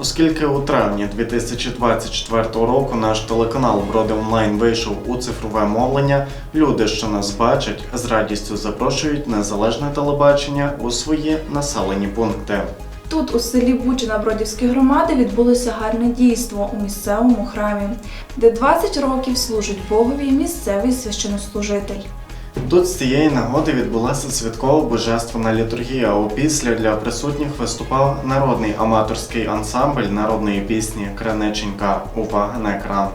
Оскільки у травні 2024 року наш телеканал Броди Онлайн вийшов у цифрове мовлення, люди, що нас бачать, з радістю запрошують незалежне телебачення у свої населені пункти. Тут, у селі Бучина Бродівської громади, відбулося гарне дійство у місцевому храмі, де 20 років служить Богові місцевий священнослужитель. Тут з цієї нагоди відбулася святкова божественна літургія. Опісля для присутніх виступав народний аматорський ансамбль народної пісні Криниченька. Увага на екран.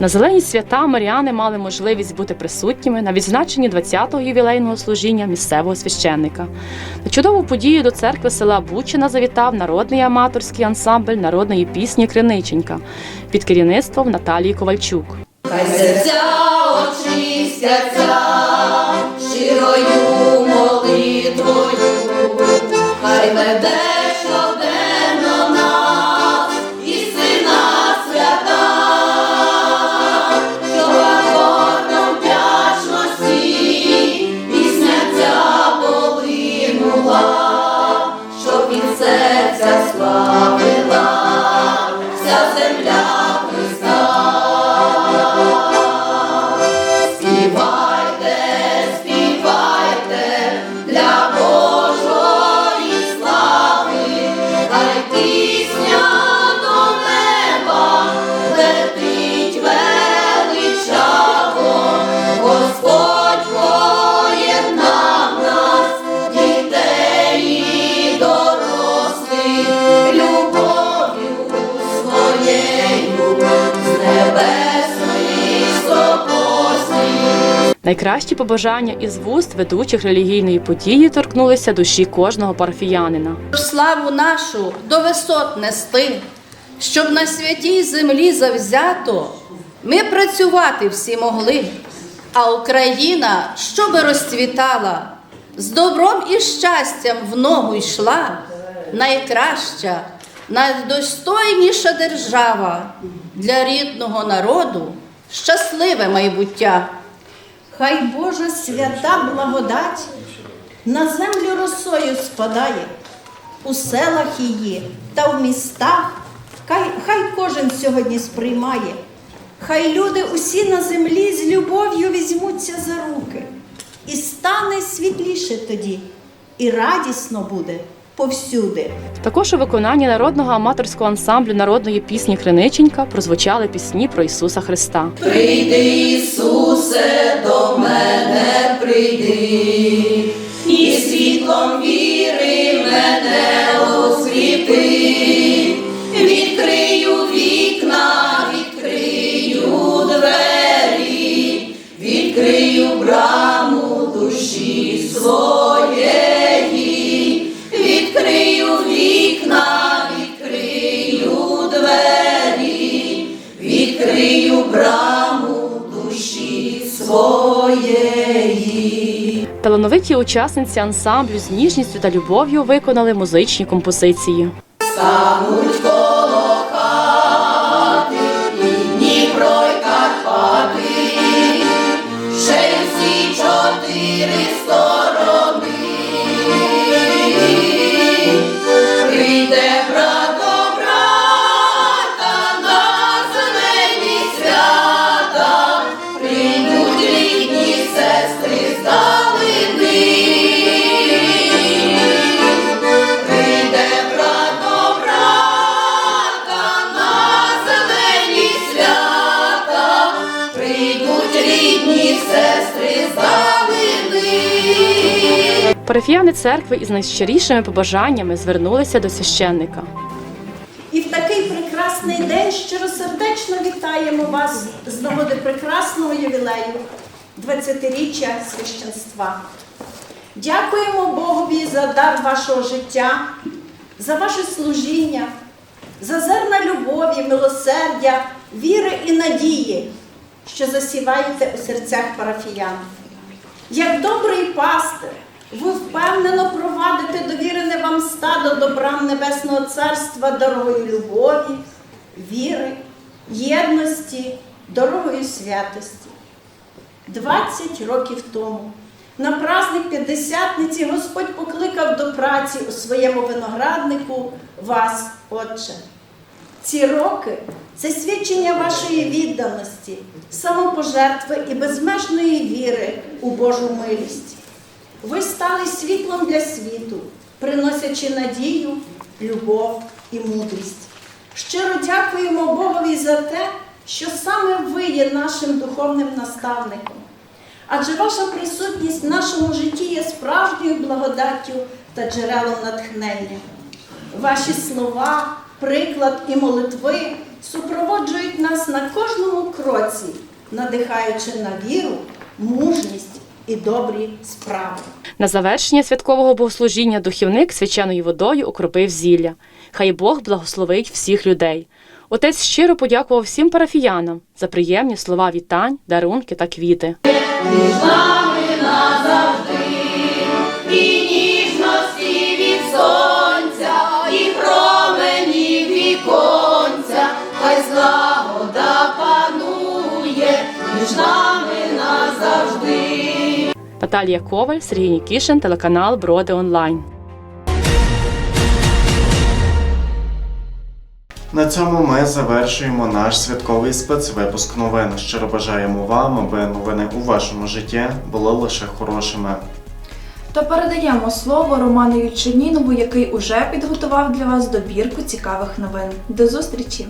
На зелені свята Маріани мали можливість бути присутніми на відзначенні 20-го ювілейного служіння місцевого священника. На чудову подію до церкви села Бучина завітав народний аматорський ансамбль народної пісні Криниченька під керівництвом Наталії Ковальчук. Хай серця очистяться щирою молитвою, хай веде щоденно нас і сина свята, що акордом вдячності пісня ця полинула, щоб від серця Найкращі побажання із вуст ведучих релігійної події торкнулися душі кожного парафіянина. славу нашу до висот нести, щоб на святій землі завзято ми працювати всі могли, а Україна, щоби розцвітала, з добром і щастям в ногу йшла, найкраща, найдостойніша держава для рідного народу, щасливе майбуття. Хай Божа свята благодать на землю росою спадає, у селах її та в містах, хай, хай кожен сьогодні сприймає, хай люди усі на землі з любов'ю візьмуться за руки, і стане світліше тоді, і радісно буде повсюди. Також у виконанні народного аматорського ансамблю народної пісні Криниченька прозвучали пісні про Ісуса Христа. Прийди, Ісусе, прийди, і світлом віри мене осліпи, відкрию вікна, відкрию двері, відкрию браму душі своєї, відкрию вікна, відкрию двері, відкрию браму душі своєї. Талановиті учасниці ансамблю з ніжністю та любов'ю виконали музичні композиції. Хати, Дніпро й Карпати, Парафіяни церкви із найщирішими побажаннями звернулися до священника. І в такий прекрасний день щиросердечно вітаємо вас з нагоди прекрасного ювілею 20-річчя священства. Дякуємо Богові за дар вашого життя, за ваше служіння, за зерна любові, милосердя, віри і надії, що засіваєте у серцях парафіян. Як добрий пастир, ви впевнено провадите довірене вам стадо до брам Небесного Царства дорогою любові, віри, єдності, дорогою святості. 20 років тому на праздник П'ятдесятниці Господь покликав до праці у своєму винограднику вас, Отче. Ці роки це свідчення вашої відданості, самопожертви і безмежної віри у Божу милість. Ви стали світлом для світу, приносячи надію, любов і мудрість. Щиро дякуємо Богові за те, що саме ви є нашим духовним наставником. Адже ваша присутність в нашому житті є справжньою благодаттю та джерелом натхнення. Ваші слова, приклад і молитви супроводжують нас на кожному кроці, надихаючи на віру, мужність і добрі справи. На завершення святкового богослужіння духівник свяченою водою окропив зілля. Хай Бог благословить всіх людей. Отець щиро подякував всім парафіянам за приємні слова вітань, дарунки та квіти. Між нами назавжди, між нами назавжди. Наталія Коваль, Сергій Нікішин, телеканал Броди Онлайн. На цьому ми завершуємо наш святковий спецвипуск новин. Щиро бажаємо вам, аби новини у вашому житті були лише хорошими. То передаємо слово Роману Ючернінову, який уже підготував для вас добірку цікавих новин. До зустрічі!